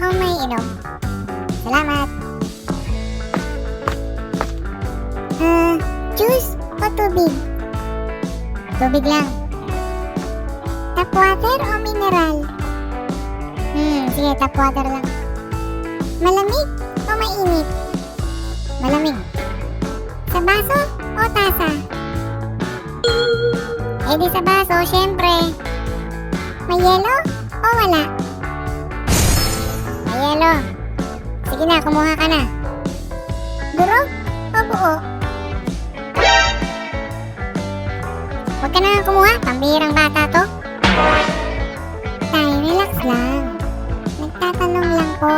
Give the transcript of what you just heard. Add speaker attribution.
Speaker 1: akong may inom. Salamat. Uh, juice o tubig? Tubig lang. Tap water o mineral? Hmm, sige, tap water lang. Malamig o mainit? Malamig. Sa baso o tasa? Eh di sa baso, syempre. May yelo o wala? Na, kumuha ka na. Durog o buo? Huwag ka na kumuha, pambihirang bata to. Tay, relax lang. Nagtatanong lang po.